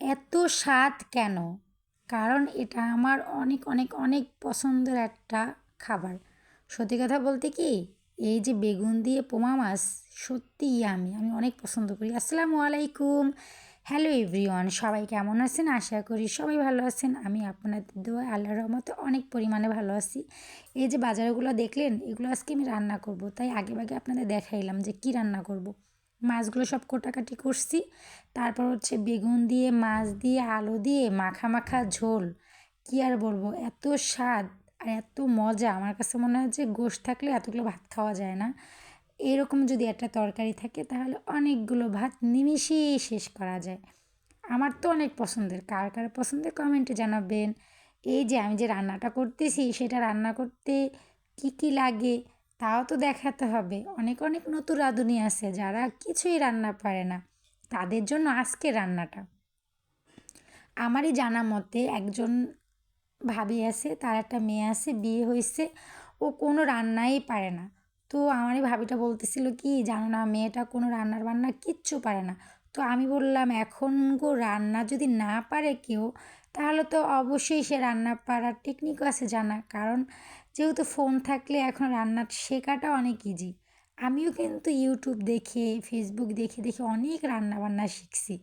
এত স্বাদ কেন? কারণ এটা আমার অনেক অনেক অনেক পছন্দের একটা খাবার। সত্যি কথা বলতে কি, এই যে বেগুন দিয়ে পোমা মাছ সত্যিই আমি আমি অনেক পছন্দ করি। আসসালামু আলাইকুম। হ্যালো এভরিওয়ান সবাই কেমন আছেন? আশা করি সবাই ভালো আছেন। আমি আপনাদের দোয়া আল্লাহর রহমতে অনেক পরিমাণে ভালো আছি। এই যে বাজারগুলো দেখলেন, এগুলো আজকে আমি রান্না করব। তাই আগে ভাগে আপনাদের দেখাইলাম যে কি রান্না করব। মাছগুলো সব কোটাকাটি করছি। তারপর হচ্ছে বেগুন দিয়ে, মাছ দিয়ে, আলু দিয়ে, মাখা মাখা ঝোল। কী আর বলব? এত স্বাদ আর এত মজা। আমার কাছে মনে হয় যে গোশ থাকলে এতগুলো ভাত খাওয়া যায় না। এরকম যদি একটা তরকারি থাকে তাহলে অনেকগুলো ভাত নিমিশেই শেষ করা যায়। আমার তো অনেক পছন্দের। কার কার পছন্দের কমেন্টে জানাবেন। এই যে আমি যে রান্নাটা করতেছি, সেটা রান্না করতে কি কি লাগে? তাও তো দেখাতে হবে। অনেক অনেক নতুন রাঁধুনি আছে যারা কিছুই রান্না পারে না। তাদের জন্য আজকে রান্নাটা। আমারই জানা মতে একজন ভাবি আছে, তার একটা মেয়ে আছে, বিয়ে হয়েছে, ও কোনো রান্নাই পারে না। তো আমারই ভাবিটা বলতেছিল কি, জানো না, মেয়েটা কোনো রান্নার বান্না কিচ্ছু পারে না। তো আমি বললাম, এখন গো রান্না যদি না পারে কেউ, তাহলে তো অবশ্যই সে রান্না পারার টেকনিকও আছে জানা। কারণ যেহেতু ফোন থাকলে এখন রান্না শেখাটা অনেক ইজি আমিও কিন্তু ইউটিউব দেখে ফেসবুক দেখে দেখে অনেক রান্না বান্না শিখছি।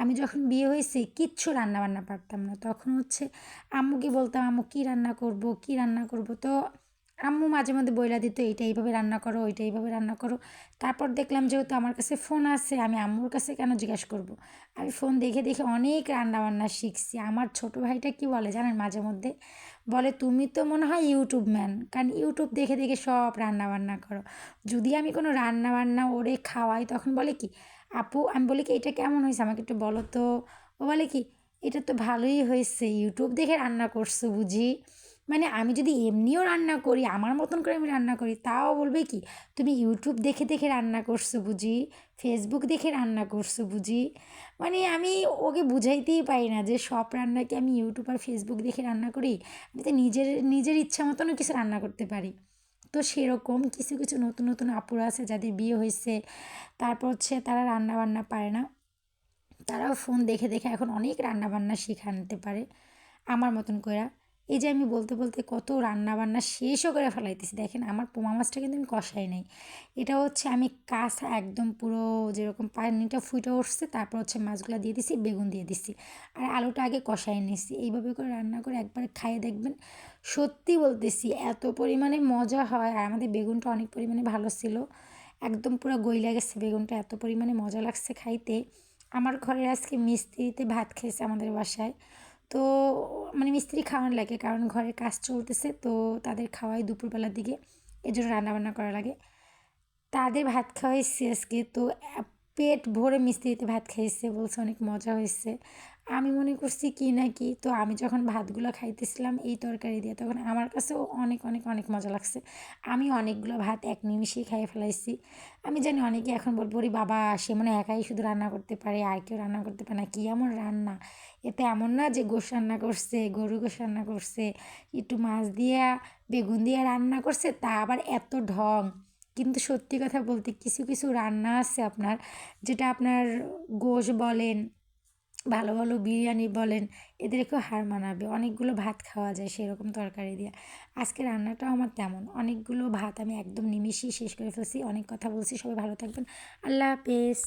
আমি যখন বিয়ে হয়েছে, কিচ্ছু রান্না বান্না পারতাম না। তখন হচ্ছে আম্মুকে বলতাম, আম্মু, কী রান্না করব, কী রান্না করব? তো আম্মু মাঝে মধ্যে বইলা দিত, এইটা এইভাবে রান্না করো, ওইটা এইভাবে রান্না করো। তারপর দেখলাম যেহেতু আমার কাছে ফোন আছে, আমি আম্মুর কাছে কেন জিজ্ঞেস করব। আমি ফোন দেখে দেখে অনেক রান্না বান্না শিখছি। আমার ছোটো ভাইটা কি বলে জানেন মাঝে মধ্যে? বলে, তুমি তো মনে হয় ইউটিউব ম্যান কারণ ইউটিউব দেখে দেখে সব রান্না বান্না করো। যদি আমি কোনো রান্না বান্না ওরে খাওয়াই, তখন বলে কি, আপু, আমি বলি কি, এটা কেমন হয়েছে? আমাকে একটু বলো তো ও বলে কি, এটা তো ভালোই হয়েছে ইউটিউব দেখে রান্না করছ বুঝি? মানে আমি যদি এমনিও রান্না করি, আমার মতন করে আমি রান্না করি, তাও বলবে কি, তুমি ইউটিউব দেখে দেখে রান্না করছ বুঝি ফেসবুক দেখে রান্না করছ বুঝি? মানে আমি ওকে বুঝাইতেই পারি না যে সব রান্নাকে আমি ইউটিউব আর ফেসবুক দেখে রান্না করি? আমি তো নিজের নিজের ইচ্ছা মতনও কিছু রান্না করতে পারি। তো সেরকম কিছু কিছু নতুন নতুন আপুরা আছে যাদের বিয়ে হয়েছে, তারপর হচ্ছে তারা রান্না বান্না পারে না। তারাও ফোন দেখে দেখে এখন অনেক রান্না বান্না শিখে আনতে পারে, আমার মতন করে এই যে আমি বলতে বলতে কত রান্না বান্না শেষও করে ফেলাইতেছি। দেখেন আমার পোমা মাছটা কিন্তু আমি কষাই নাই। এটা হচ্ছে আমি কাঁচা একদম পুরো যেরকম পানিটা ফুটে উঠছে, তারপর হচ্ছে মাছগুলো দিয়ে দিছি, বেগুন দিয়ে দিছি। আর আলুটা আগে কষাই নিছি। এইভাবে করে রান্না করে একবার খাইয়ে দেখবেন। সত্যি বলতেছি, এত পরিমাণে মজা হয়। আর আমাদের বেগুনটা অনেক পরিমাণে ভালো ছিল। একদম পুরো গইলা গেছে বেগুনটা, এত পরিমাণে মজা লাগছে খাইতে। আমার ঘরে আজকে মিস্ত্রিতে ভাত খেয়েছে আমাদের বাসায়। তো মানে মিস্ত্রি খাওয়ানো লাগে, কারণ ঘরের কাজ চলতেছে, তো তাদের খাওয়াই দুপুরবেলার দিকে। এই জন্য রান্নাবান্না করা লাগে। তাদের ভাত খাওয়াই আজকে তো পেট ভরে মিস্ত্রিতে ভাত খাইছে বলছে, অনেক মজা হয়েছে আমি মনে করছি কি না কি, তো আমি যখন ভাতগুলো খাইতেছিলাম এই তরকারি দিয়ে, তখন আমার কাছেও অনেক অনেক অনেক মজা লাগছে। আমি অনেকগুলো ভাত এক নিমিষেই খাইয়ে ফেলাইছি। আমি জানি অনেকে এখন বলব রে বাবা, সে মানে একাই শুধু রান্না করতে পারে, আর কেউ রান্না করতে পারে না, কী এমন রান্না? এতে এমন না যে গোশ রান্না করছে, গরু গোশ রান্না করছে, একটু মাছ দিয়ে, বেগুন দিয়ে রান্না করছে, তা আবার এত ঢং। কিন্তু সত্যি কথা বলতে কিছু কিছু রান্না আছে আপনার যেটা আপনার গোশ বলেন, ভালো ভালো বিরিয়ানি বলেন, এদেরকেও হার মানাবে। অনেকগুলো ভাত খাওয়া যায় সেরকম তরকারি দিয়ে। আজকে রান্নাটাও আমার তেমন। অনেকগুলো ভাত আমি একদম নিমিশি শেষ করে ফেলছি। অনেক কথা বলছি। সবাই ভালো থাকবেন। আল্লাহ হাফেজ।